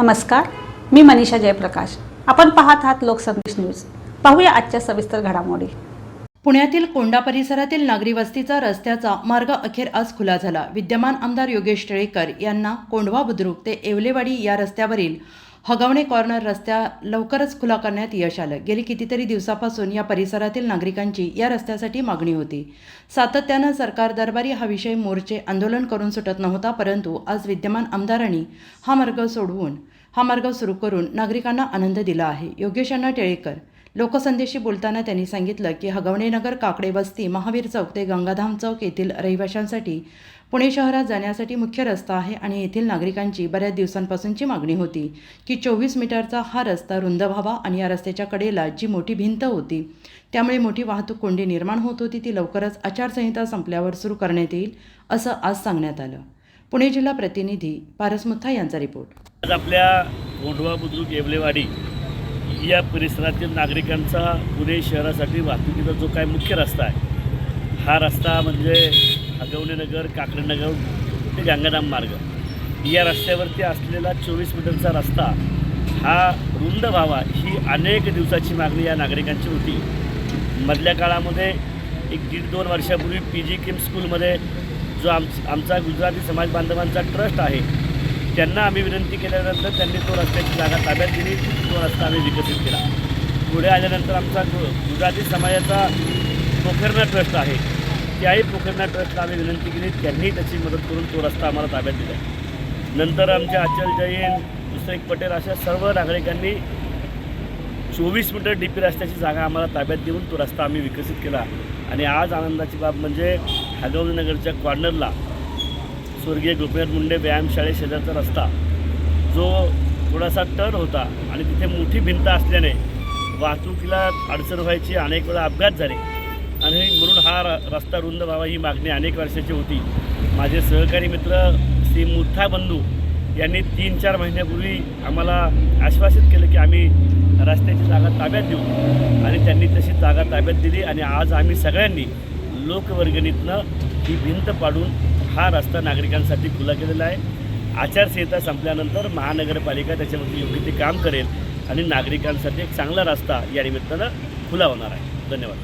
नमस्कार मी मनीषा जयप्रकाश. आपण पाहत आहात लोकसंदेश न्यूज. पाहूया आजच्या सविस्तर घडामोडी. पुण्यातील कोंडा परिसरातील नागरी वस्तीचा रस्त्याचा मार्ग अखेर आज खुला झाला. विद्यमान आमदार योगेश टिळेकर यांना कोंढवा बुद्रुक ते येवलेवाडी या रस्त्यावरील हगवणे कॉर्नर रस्त्या लवकरच खुला करण्यात यश आलं. गेली कितीतरी दिवसापासून या परिसरातील नागरिकांची या रस्त्यासाठी मागणी होती. सातत्यानं सरकार दरबारी हा विषय मोर्चे आंदोलन करून सुटत नव्हता परंतु आज विद्यमान आमदारांनी हा मार्ग सोडवून हा मार्ग सुरू करून नागरिकांना आनंद दिला आहे. योगेश अण्णा टेळेकर लोकसंदेशी बोलताना त्यांनी सांगितलं की हगवणेनगर काकडे वस्ती महावीर चौक ते गंगाधाम चौक येथील रहिवाशांसाठी पुणे शहरात जाण्यासाठी मुख्य रस्ता आहे आणि येथील नागरिकांची बऱ्याच दिवसांपासूनची मागणी होती की चोवीस मीटरचा हा रस्ता रुंद व्हावा आणि या रस्त्याच्या कडेला जी मोठी भिंत होती त्यामुळे मोठी वाहतूक कोंडी निर्माण होत होती ती लवकरच आचारसंहिता संपल्यावर सुरू करण्यात येईल असं आज सांगण्यात आलं. पुणे जिल्हा प्रतिनिधी पारस मुथा यांचा रिपोर्ट. आज आपल्या कोंढवा बुद्रुक येवलेवाडी या परिसरातील नागरिकांचा पुणे शहरासाठी वाहतुकीचा जो काय मुख्य रस्ता आहे हा रस्ता म्हणजे हगवणेनगर काकडेनगर ते गंगाधाम मार्ग. या रस्त्यावरती असलेला चोवीस मीटरचा रस्ता हा रुंद व्हावा ही अनेक दिवसाची मागणी या नागरिकांची होती. मधल्या काळामध्ये एक दीड दोन वर्षापूर्वी पी जी किम स्कूलमध्ये जो आम आमचा गुजराती समाज बांधवांचा ट्रस्ट आहे त्यांना आम्ही विनंती केल्यानंतर त्यांनी तो रस्त्याची जागा ताब्यात दिली तो रस्ता आम्ही विकसित केला. पुढे आल्यानंतर आमचा गु- गुजराती समाजाचा पोखरणा ट्रस्ट आहे त्याही पोखरणा ट्रस्टला आम्ही विनंती केली त्यांनी त्याची मदत करून तो रस्ता आम्हाला ताब्यात दिला. नंतर आमच्या अचल जैन दुसरेक पटेल अशा सर्व नागरिकांनी चोवीस मीटर डी पी रस्त्याची जागा आम्हाला ताब्यात देऊन तो रस्ता आम्ही विकसित केला. आणि आज आनंदाची बाब म्हणजे हगवणीनगरच्या कॉर्नरला स्वर्गीय गोपीनाथ मुंडे व्यायामशाळे शेजारचा रस्ता. जो थोडासा टर्न होता आणि तिथे मोठी भिंत असल्याने वाहतुकीला अडचण व्हायची अनेक वेळा अपघात झाले. आणि म्हणून हा र- रस्ता रुंद व्हावा ही मागणी अनेक वर्षाची होती. माझे सहकारी मित्र श्री मुठा बंधू यांनी तीन चार महिन्यापूर्वी आम्हाला आश्वासित केलं की आम्ही रस्त्याची जागा ताब्यात देऊ. आणि त्यांनी तशी जागा ताब्यात दिली आणि आज आम्ही सगळ्यांनी लोकवर्गणीतनं ही भिंत पाडून हा रस्ता नागरिकांसाठी खुला केलेला आहे. आचारसंहिता संपल्यानंतर महानगरपालिका त्याच्यावरती योग्य ते काम करेल आणि नागरिकांसाठी एक चांगला रस्ता या निमित्तानं खुला होणार आहे. धन्यवाद.